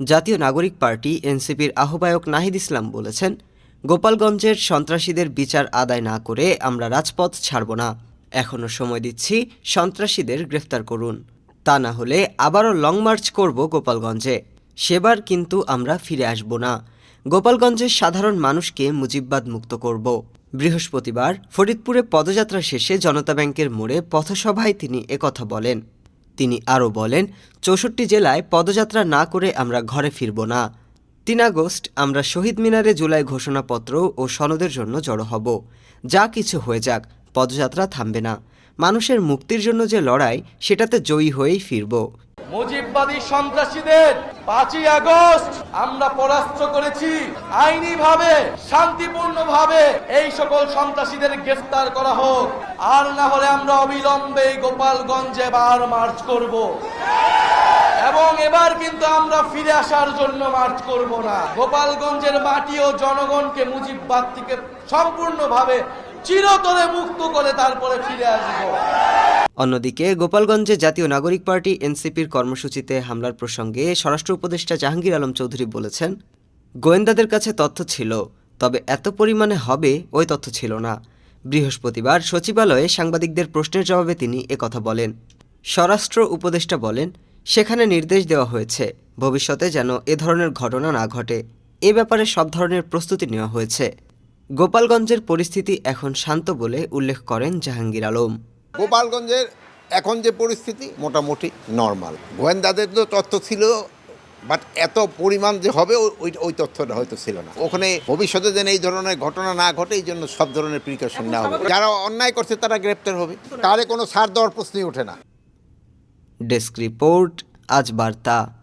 জাতীয় নাগরিক পার্টি এনসিপির আহ্বায়ক নাহিদ ইসলাম বলেছেন, গোপালগঞ্জের সন্ত্রাসীদের বিচার আদায় না করে আমরা রাজপথ ছাড়ব না। এখনও সময় দিচ্ছি সন্ত্রাসীদের গ্রেফতার করুন। তা না হলে আবারও লং মার্চ করব গোপালগঞ্জে। সেবার কিন্তু আমরা ফিরে আসব না। গোপালগঞ্জের সাধারণ মানুষকে মুজিববাদ মুক্ত করব। বৃহস্পতিবার ফরিদপুরে পদযাত্রা শেষে জনতা ব্যাংকের মোড়ে পথসভায় তিনি একথা বলেন। তিনি আরও বলেন, চৌষট্টি জেলায় পদযাত্রা না করে আমরা ঘরে ফিরব না। তিন আগস্ট আমরা শহীদ মিনারে জুলাই ঘোষণাপত্র ও সনদের জন্য জড়ো হব। যা কিছু হয়ে যাক, পদযাত্রা থামবে না। মানুষের মুক্তির জন্য যে লড়াই, সেটাতে জয়ী হয়েই ফিরব। মুজিববাদী সন্ত্রাসীদের পাঁচই আগস্ট আমরা পরাস্ত করেছি আইনি ভাবে শান্তিপূর্ণ ভাবে এই সকল সন্ত্রাসীদের গ্রেফতার করা হোক। আর না হলে আমরা অবিলম্বে গোপালগঞ্জে বার মার্চ করব। এবং এবার কিন্তু আমরা ফিরে আসার জন্য মার্চ করব না। গোপালগঞ্জের মাটি ও জনগণকে মুজিববাদ থেকে সম্পূর্ণভাবে চিরতরে মুক্ত করে তারপরে ফিরে আসব। অন্যদিকে গোপালগঞ্জে জাতীয় নাগরিক পার্টি এনসিপির কর্মসূচিতে হামলার প্রসঙ্গে স্বরাষ্ট্র উপদেষ্টা জাহাঙ্গীর আলম চৌধুরী বলেছেন, গোয়েন্দাদের কাছে তথ্য ছিল, তবে এত পরিমাণে হবে ওই তথ্য ছিল না। বৃহস্পতিবার সচিবালয়ে সাংবাদিকদের প্রশ্নের জবাবে তিনি একথা বলেন। স্বরাষ্ট্র উপদেষ্টা বলেন, সেখানে নির্দেশ দেওয়া হয়েছে, ভবিষ্যতে যেন এ ধরনের ঘটনা না ঘটে। এ ব্যাপারে সব ধরনের প্রস্তুতি নেওয়া হয়েছে। গোপালগঞ্জের পরিস্থিতি এখন শান্ত বলে উল্লেখ করেন জাহাঙ্গীর আলম। গোপালগঞ্জের এখন যে পরিস্থিতি, মোটামুটি নর্মাল গোয়েন্দাদের তো তথ্য ছিল বাট এত পরিমাণ যে হবে ওই- ওই তথ্যটা হয়তো ছিল না। ওখানে ভবিষ্যতে যেন এই ধরনের ঘটনা না ঘটে, এই জন্য সব ধরনের প্রিকশন নেওয়া হবে। যারা অন্যায় করছে, তারা গ্রেপ্তার হবে। তাহলে কোনো সার দেওয়ার প্রশ্নই ওঠে না। ডেস্ক রিপোর্ট, আজ বার্তা।